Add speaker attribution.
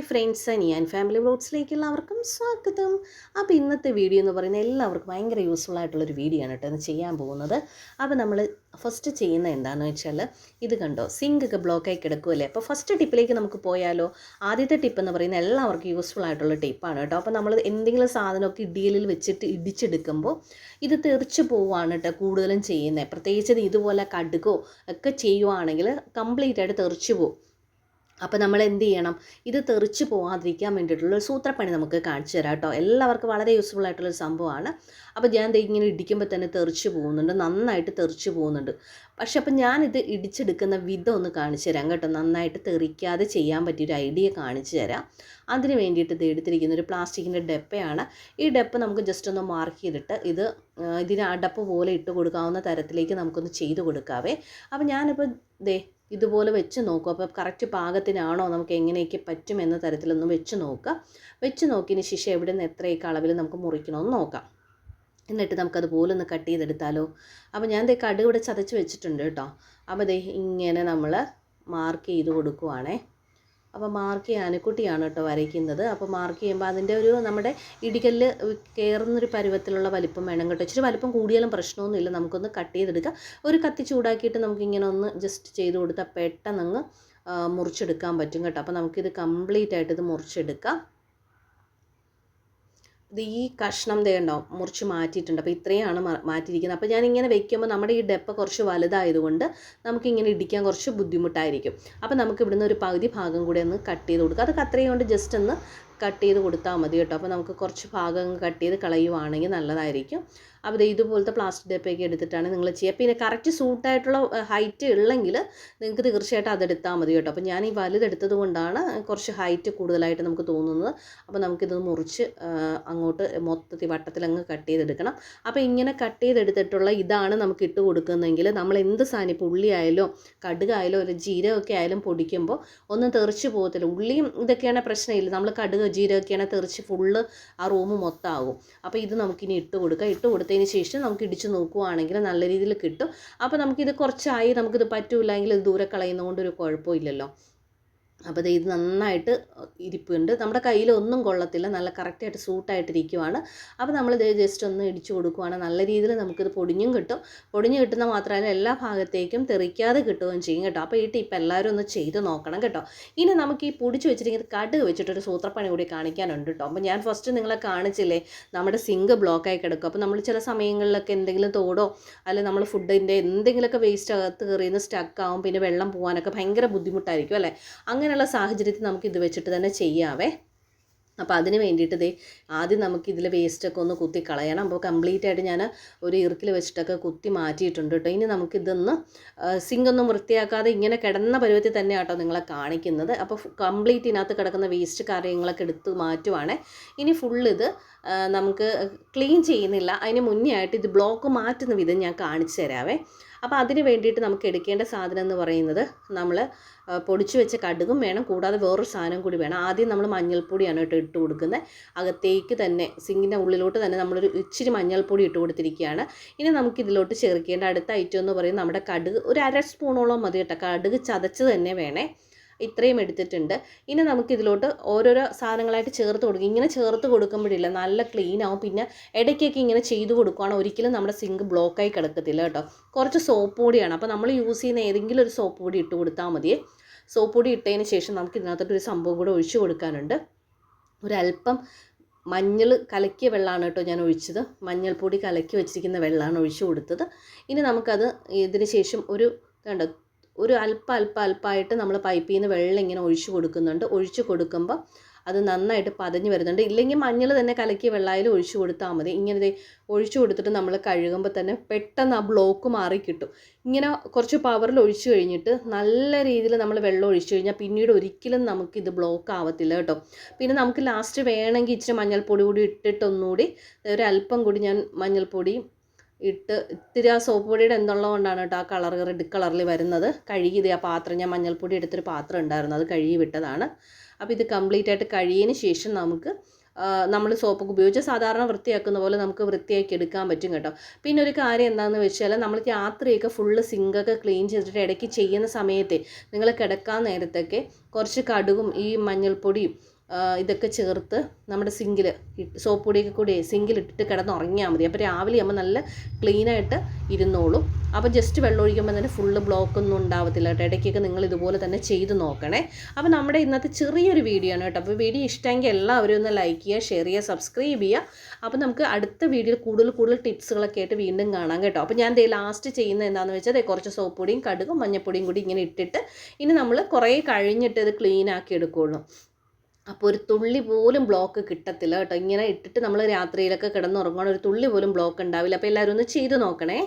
Speaker 1: Hi friends ഞാൻ family വ്ലോഗ്സിലേക്ക് എല്ലാവർക്കും സ്വാഗതം. അപ്പോൾ ഇന്നത്തെ വീഡിയോ എന്ന് പറയുന്നത് എല്ലാവർക്കും ഭയങ്കര യൂസ്ഫുൾ ആയിട്ടുള്ളൊരു വീഡിയോ ആണ് കേട്ടോ ഇന്ന് ചെയ്യാൻ പോകുന്നത്. അപ്പോൾ നമ്മൾ ഫസ്റ്റ് ചെയ്യുന്ന എന്താണെന്ന് വെച്ചാൽ ഇത് കണ്ടോ? സിങ്ക് ഒക്കെ ബ്ലോക്കായി കിടക്കുമല്ലേ അപ്പോൾ ഫസ്റ്റ് ടിപ്പിലേക്ക് നമുക്ക് പോയാലോ? ആദ്യത്തെ ടിപ്പ് എന്ന് പറയുന്നത് എല്ലാവർക്കും യൂസ്ഫുൾ ആയിട്ടുള്ള ടിപ്പാണ് കേട്ടോ. അപ്പോൾ നമ്മൾ എന്തെങ്കിലും സാധനമൊക്കെ ഇടിയലിൽ വെച്ചിട്ട് ഇടിച്ചെടുക്കുമ്പോൾ ഇത് തെറിച്ച് പോവുകയാണ് കേട്ടോ കൂടുതലും ചെയ്യുന്നത് പ്രത്യേകിച്ച് ഇത് ഇതുപോലെ കടുകോ ഒക്കെ ചെയ്യുവാണെങ്കിൽ കംപ്ലീറ്റ് ആയിട്ട് തെറിച്ച് പോകും അപ്പോൾ നമ്മൾ എന്ത് ചെയ്യണം? ഇത് തെറിച്ച് പോകാതിരിക്കാൻ വേണ്ടിയിട്ടുള്ള ഒരു സൂത്രപ്പണി നമുക്ക് കാണിച്ചു തരാം കേട്ടോ. എല്ലാവർക്കും വളരെ യൂസ്ഫുൾ ആയിട്ടുള്ളൊരു സംഭവമാണ്. അപ്പോൾ ഞാൻ ഇങ്ങനെ ഇടിക്കുമ്പോൾ തന്നെ തെറിച്ച് പോകുന്നുണ്ട്. നന്നായിട്ട് തെറിച്ച് പോകുന്നുണ്ട്. പക്ഷെ അപ്പം ഞാനിത് ഇടിച്ചെടുക്കുന്ന വിധം ഒന്ന് കാണിച്ചു തരാം കേട്ടോ. നന്നായിട്ട് തെറിക്കാതെ ചെയ്യാൻ പറ്റിയൊരു ഐഡിയ കാണിച്ചു തരാം. അതിന് വേണ്ടിയിട്ട് ഇത് എടുത്തിരിക്കുന്ന ഒരു പ്ലാസ്റ്റിക്കിന്റെ ഡപ്പയാണ്. ഈ ഡപ്പ് നമുക്ക് ജസ്റ്റ് ഒന്ന് മാർക്ക് ചെയ്തിട്ട് ഇത് ഇതിന് അടപ്പ് പോലെ ഇട്ട് കൊടുക്കാവുന്ന തരത്തിലേക്ക് നമുക്കൊന്ന് ചെയ്ത് കൊടുക്കാവേ. അപ്പോൾ ഞാനിപ്പോൾ ദേ ഇതുപോലെ വെച്ച് നോക്കുക. അപ്പോൾ കറക്റ്റ് പാകത്തിനാണോ നമുക്ക് എങ്ങനെയൊക്കെ പറ്റും എന്ന തരത്തിലൊന്ന് വെച്ച് നോക്കുക. വെച്ച് നോക്കിയതിന് ശേഷം എവിടെ നിന്ന് എത്രയൊക്കെ അളവിൽ നമുക്ക് മുറിക്കണമെന്ന് നോക്കാം. എന്നിട്ട് നമുക്കതുപോലെ ഒന്ന് കട്ട് ചെയ്തെടുത്താലോ. അപ്പോൾ ഞാൻ ദേ കടുക് ഇവിടെ ചതച്ച് വെച്ചിട്ടുണ്ട് കേട്ടോ. അപ്പോൾ ദേ ഇങ്ങനെ നമ്മൾ മാർക്ക് ചെയ്ത് കൊടുക്കുവാണേ. അപ്പോൾ മാർക്ക് ചെയ്യാൻ ആനക്കുട്ടിയാണ് കേട്ടോ വരയ്ക്കുന്നത്. അപ്പോൾ മാർക്ക് ചെയ്യുമ്പോൾ അതിന്റെ ഒരു നമ്മുടെ ഇടികല്ല് കയറുന്നൊരു പരുവത്തിലുള്ള വലിപ്പം വേണം കേട്ടോ. ഇച്ചിരി വലിപ്പം കൂടിയാലും പ്രശ്നമൊന്നുമില്ല നമുക്കൊന്ന് കട്ട് ചെയ്തെടുക്കാം. ഒരു കത്തി ചൂടാക്കിയിട്ട് നമുക്കിങ്ങനെ ഒന്ന് ജസ്റ്റ് ചെയ്ത് കൊടുത്താൽ പെട്ടെന്ന് അങ്ങ് ആ, മുറിച്ചെടുക്കാൻ പറ്റും കേട്ടോ. അപ്പോൾ നമുക്കിത് കംപ്ലീറ്റ് ആയിട്ട് ഇത് മുറിച്ചെടുക്കാം. ഇത് ഈ കഷ്ണം തേണ്ടോ മുറിച്ച് മാറ്റിയിട്ടുണ്ട്. അപ്പോൾ ഇത്രയാണ് മാറ്റിയിരിക്കുന്നത്. അപ്പോൾ ഞാൻ ഇങ്ങനെ വെക്കുമ്പോൾ നമ്മുടെ ഈ ഡെപ്പ കുറച്ച് വലുതായതുകൊണ്ട് നമുക്കിങ്ങനെ ഇടിക്കാൻ കുറച്ച് ബുദ്ധിമുട്ടായിരിക്കും. അപ്പോൾ നമുക്ക് ഇവിടുന്ന് ഒരു പകുതി ഭാഗം കൂടി ഒന്ന് കട്ട് ചെയ്ത് കൊടുക്കുക അത് കത്രയും കൊണ്ട് ജസ്റ്റ് ഒന്ന് കട്ട് ചെയ്ത് കൊടുത്താൽ മതി കേട്ടോ. അപ്പോൾ നമുക്ക് കുറച്ച് ഭാഗം കട്ട് ചെയ്ത് കളയുവാണെങ്കിൽ നല്ലതായിരിക്കും. അപ്പോൾ ഇതുപോലത്തെ പ്ലാസ്റ്റിക് ഡപ്പയൊക്കെ എടുത്തിട്ടാണ് നിങ്ങൾ ചെയ്യുക. പിന്നെ കറക്റ്റ് സൂട്ടായിട്ടുള്ള ഹൈറ്റ് ഉള്ളെങ്കിൽ നിങ്ങൾക്ക് തീർച്ചയായിട്ടും അതെടുത്താൽ മതി കേട്ടോ. അപ്പോൾ ഞാൻ ഈ വലുതെടുത്തത് കൊണ്ടാണ് കുറച്ച് ഹൈറ്റ് കൂടുതലായിട്ട് നമുക്ക് തോന്നുന്നത്. അപ്പോൾ നമുക്കിത് മുറിച്ച് അങ്ങോട്ട് മൊത്തത്തിൽ വട്ടത്തിൽ അങ്ങ് കട്ട് ചെയ്തെടുക്കണം. അപ്പോൾ ഇങ്ങനെ കട്ട് ചെയ്തെടുത്തിട്ടുള്ള ഇതാണ് നമുക്ക് ഇട്ട് കൊടുക്കുന്നതെങ്കിൽ നമ്മൾ എന്ത് സാധനം ഇപ്പോൾ ഉള്ളിയായാലോ കടുകായാലോ ഒരു ജീരകമൊക്കെ ആയാലും പൊടിക്കുമ്പോൾ ഒന്നും തെറിച്ച് പോകത്തില്ല. ഉള്ളിയും ഇതൊക്കെയാണ് പ്രശ്നമില്ല. നമ്മൾ കടുക് ജീരകമൊക്കെയാണ് തെറിച്ച് ഫുള്ള് ആ റൂം മൊത്തമാകും. അപ്പോൾ ഇത് നമുക്കിനി ഇട്ട് കൊടുക്കുക. ഇട്ട് കൊടുത്തതിന് ശേഷം നമുക്ക് ഇടിച്ച് നോക്കുവാണെങ്കിൽ നല്ല രീതിയിൽ കിട്ടും. അപ്പോൾ നമുക്കിത് കുറച്ചായി നമുക്കിത് പറ്റൂല്ലെങ്കിൽ ഇത് ദൂരെ കളയുന്നതുകൊണ്ട് ഒരു കുഴപ്പമില്ലല്ലോ. അപ്പോൾ ഇത് നന്നായിട്ട് ഇരിപ്പുണ്ട്. നമ്മുടെ കയ്യിൽ ഒന്നും കൊള്ളത്തില്ല. നല്ല കറക്റ്റായിട്ട് സൂട്ടായിട്ടിരിക്കുവാണ്. അപ്പോൾ നമ്മൾ ഇത് ജസ്റ്റ് ഒന്ന് ഇടിച്ചു കൊടുക്കുവാണ്. നല്ല രീതിയിൽ നമുക്കിത് പൊടിഞ്ഞും കിട്ടും. പൊടിഞ്ഞ് കിട്ടുന്ന മാത്രമല്ല എല്ലാ ഭാഗത്തേക്കും തെറിക്കാതെ കിട്ടുകയും ചെയ്യും കേട്ടോ. അപ്പോൾ ഈ ടിപ്പ് എല്ലാവരും ഒന്ന് ചെയ്ത് നോക്കണം കേട്ടോ. ഇനി നമുക്ക് ഈ പൊടിച്ച് വെച്ചിരിക്കുന്നത് കടുക് വെച്ചിട്ടൊരു സൂത്രപ്പണി കൂടി കാണിക്കാനുണ്ട് കേട്ടോ. അപ്പോൾ ഞാൻ ഫസ്റ്റ് നിങ്ങളെ കാണിച്ചില്ലേ? നമ്മുടെ സിങ്ക് ബ്ലോക്കായി കിടക്കും. അപ്പോൾ നമ്മൾ ചില സമയങ്ങളിലൊക്കെ എന്തെങ്കിലും തോടോ അല്ലെങ്കിൽ നമ്മൾ ഫുഡിന്റെ എന്തെങ്കിലുമൊക്കെ വേസ്റ്റ് അകത്ത് കയറിയുന്ന സ്റ്റക്കാവും പിന്നെ വെള്ളം പോകാനൊക്കെ ഭയങ്കര ബുദ്ധിമുട്ടായിരിക്കും അല്ലേ? അങ്ങനെയുള്ള സാഹചര്യത്തിൽ നമുക്ക് ഇത് വെച്ചിട്ട് തന്നെ ചെയ്യാവേ. അപ്പോൾ അതിന് വേണ്ടിയിട്ട് ദേ ആദ്യം നമുക്ക് ഇതിൽ വേസ്റ്റൊക്കെ ഒന്ന് കുത്തി കളയണം. അപ്പോൾ കംപ്ലീറ്റ് ആയിട്ട് ഞാൻ ഒരു ഇറുക്കിൽ വെച്ചിട്ടൊക്കെ കുത്തി മാറ്റിയിട്ടുണ്ട് കേട്ടോ ഇനി നമുക്കിതൊന്ന് സിങ്കൊന്നും വൃത്തിയാക്കാതെ ഇങ്ങനെ കിടന്ന പരുവത്തിൽ തന്നെ ആട്ടോ നിങ്ങളെ കാണിക്കുന്നത്. അപ്പോൾ കംപ്ലീറ്റ് ഇതിനകത്ത് കിടക്കുന്ന വേസ്റ്റ് കാര്യങ്ങളൊക്കെ എടുത്ത് മാറ്റുവാണ്. ഇനി ഫുൾ ഇത് നമുക്ക് ക്ലീൻ ചെയ്യുന്നില്ല. അതിന് മുന്നേ ആയിട്ട് ഇത് ബ്ലോക്ക് മാറ്റുന്ന വിധം ഞാൻ കാണിച്ചു തരാവേ. അപ്പോൾ അതിന് വേണ്ടിയിട്ട് നമുക്ക് എടുക്കേണ്ട സാധനം എന്ന് പറയുന്നത് നമ്മൾ പൊടിച്ചു വെച്ച കടുകും വേണം. കൂടാതെ വേറൊരു സാധനം കൂടി വേണം. ആദ്യം നമ്മൾ മഞ്ഞൾപ്പൊടിയാണ് കേട്ടോ ഇട്ട് കൊടുക്കുന്നത് അകത്തേക്ക് തന്നെ സിങ്കിന്റെ ഉള്ളിലോട്ട് തന്നെ നമ്മളൊരു ഇച്ചിരി മഞ്ഞൾപ്പൊടി ഇട്ട് കൊടുത്തിരിക്കുകയാണ്. ഇനി നമുക്ക് ഇതിലോട്ട് ചേർക്കേണ്ട അടുത്ത ഐറ്റം എന്ന് പറയുന്നത് നമ്മുടെ കടുക്. ഒരു അര സ്പൂണോളം മതി കേട്ടോ. കടുക് ചതച്ച് തന്നെ വേണേ. ഇത്രയും എടുത്തിട്ടുണ്ട്. ഇനി നമുക്ക് ഇതിലോട്ട് ഓരോരോ സാധനങ്ങളായിട്ട് ചേർത്ത് കൊടുക്കും. ഇങ്ങനെ ചേർത്ത് കൊടുക്കുമ്പോഴില്ല നല്ല ക്ലീൻ ആവും. പിന്നെ ഇടയ്ക്കൊക്കെ ഇങ്ങനെ ചെയ്ത് കൊടുക്കുകയാണ് ഒരിക്കലും നമ്മുടെ സിങ്ക് ബ്ലോക്കായി കിടക്കത്തില്ല കേട്ടോ. കുറച്ച് സോപ്പ് പൊടിയാണ്. അപ്പോൾ നമ്മൾ യൂസ് ചെയ്യുന്ന ഏതെങ്കിലും ഒരു സോപ്പ് പൊടി ഇട്ട് കൊടുത്താൽ മതിയേ സോപ്പ് പൊടി ഇട്ടതിന് ശേഷം നമുക്ക് ഇതിനകത്തോട്ട് ഒരു സംഭവം കൂടെ ഒഴിച്ചു കൊടുക്കാനുണ്ട്. ഒരല്പം മഞ്ഞൾ കലക്കിയ വെള്ളമാണ് കേട്ടോ ഞാൻ ഒഴിച്ചത്. മഞ്ഞൾപ്പൊടി കലക്കി വെച്ചിരിക്കുന്ന വെള്ളമാണ് ഒഴിച്ചു കൊടുത്തത്. ഇനി നമുക്കത് ഇതിന് ശേഷം ഒരു കണ്ടോ ഒരു അല്പ അല്പ അല്പമായിട്ട് നമ്മൾ പൈപ്പിൽ നിന്ന് വെള്ളം ഇങ്ങനെ ഒഴിച്ചു കൊടുക്കുന്നുണ്ട്. ഒഴിച്ചു കൊടുക്കുമ്പോൾ അത് നന്നായിട്ട് പതഞ്ഞ് വരുന്നുണ്ട്. ഇല്ലെങ്കിൽ മഞ്ഞൾ തന്നെ കലക്കി വെള്ളമായാലും ഒഴിച്ചു കൊടുത്താൽ മതി. ഇങ്ങനെ ഒഴിച്ച് കൊടുത്തിട്ട് നമ്മൾ കഴുകുമ്പോൾ തന്നെ പെട്ടെന്ന് ആ ബ്ലോക്ക് മാറി കിട്ടും. ഇങ്ങനെ കുറച്ച് പവറിൽ ഒഴിച്ചു കഴിഞ്ഞിട്ട് നല്ല രീതിയിൽ നമ്മൾ വെള്ളം ഒഴിച്ചു കഴിഞ്ഞാൽ പിന്നീട് ഒരിക്കലും നമുക്ക് ഇത് ബ്ലോക്ക് ആവത്തില്ല കേട്ടോ. പിന്നെ നമുക്ക് ലാസ്റ്റ് വേണമെങ്കിൽ ഇച്ചിരി മഞ്ഞൾപ്പൊടി കൂടി ഇട്ടിട്ടൊന്നുകൂടി ഒരു അല്പം കൂടി ഞാൻ മഞ്ഞൾപ്പൊടി ഇട്ട് ഇത്തിരി ആ സോപ്പ് പൊടിയുടെ എന്തുള്ളത് കൊണ്ടാണ് കേട്ടോ ആ കളർ റെഡ് കളറിൽ വരുന്നത്. കഴുകി ഇത് ആ പാത്രം ഞാൻ മഞ്ഞൾപ്പൊടി എടുത്തൊരു പാത്രം ഉണ്ടായിരുന്നു. അത് കഴുകി വിട്ടതാണ്. അപ്പോൾ ഇത് കംപ്ലീറ്റ് ആയിട്ട് കഴിയതിന് ശേഷം നമുക്ക് നമ്മൾ സോപ്പൊക്കെ ഉപയോഗിച്ച് സാധാരണ വൃത്തിയാക്കുന്ന പോലെ നമുക്ക് വൃത്തിയാക്കി എടുക്കാൻ പറ്റും കേട്ടോ. പിന്നെ ഒരു കാര്യം എന്താണെന്ന് വെച്ചാൽ നമ്മൾ രാത്രിയൊക്കെ ഫുള്ള് സിങ്കൊക്കെ ക്ലീൻ ചെയ്തിട്ട് ഇടയ്ക്ക് ചെയ്യുന്ന സമയത്തെ നിങ്ങൾ കിടക്കാൻ നേരത്തൊക്കെ കുറച്ച് കടുകും ഈ മഞ്ഞൾപ്പൊടിയും ഇതൊക്കെ ചേർത്ത് നമ്മുടെ സിങ്കിൽ സോപ്പ് പൊടിയൊക്കെ കൂടി സിങ്കിലിട്ടിട്ട് കിടന്ന് ഉറങ്ങിയാൽ മതി. അപ്പോൾ രാവിലെ ആകുമ്പോൾ നല്ല ക്ലീനായിട്ട് ഇരുന്നോളും. അപ്പോൾ ജസ്റ്റ് വെള്ളം ഒഴിക്കുമ്പോൾ തന്നെ ഫുള്ള് ബ്ലോക്ക് ഒന്നും ഉണ്ടാവത്തില്ല കേട്ടോ. ഇടയ്ക്കൊക്കെ നിങ്ങൾ ഇതുപോലെ തന്നെ ചെയ്ത് നോക്കണേ. അപ്പോൾ നമ്മുടെ ഇന്നത്തെ ചെറിയൊരു വീഡിയോ ആണ് കേട്ടോ. അപ്പോൾ വീഡിയോ ഇഷ്ടമെങ്കിൽ എല്ലാവരും ഒന്ന് ലൈക്ക് ചെയ്യുക ഷെയർ ചെയ്യുക സബ്സ്ക്രൈബ് ചെയ്യുക. അപ്പോൾ നമുക്ക് അടുത്ത വീഡിയോയിൽ കൂടുതൽ കൂടുതൽ ടിപ്സുകളൊക്കെ ആയിട്ട് വീണ്ടും കാണാം കേട്ടോ. അപ്പോൾ ഞാൻ ദേ ലാസ്റ്റ് ചെയ്യുന്നത് എന്താണെന്ന് വെച്ചാൽ ദേ കുറച്ച് സോപ്പ് പൊടിയും കടുകും മഞ്ഞപ്പൊടിയും കൂടി ഇങ്ങനെ ഇട്ടിട്ട് ഇനി നമ്മൾ കുറേ കഴിഞ്ഞിട്ട് ഇത് ക്ലീൻ ആക്കി എടുക്കുകയുള്ളൂ അപ്പോൾ ഒരു തുള്ളി പോലും ബ്ലോക്ക് കിട്ടത്തില്ല കേട്ടോ. ഇങ്ങനെ ഇട്ടിട്ട് നമ്മൾ രാത്രിയിലൊക്കെ കിടന്നുറങ്ങണം ഒരു തുള്ളി പോലും ബ്ലോക്ക് ഉണ്ടാവില്ല. അപ്പോൾ എല്ലാവരും ഒന്ന് ചെയ്ത് നോക്കണേ.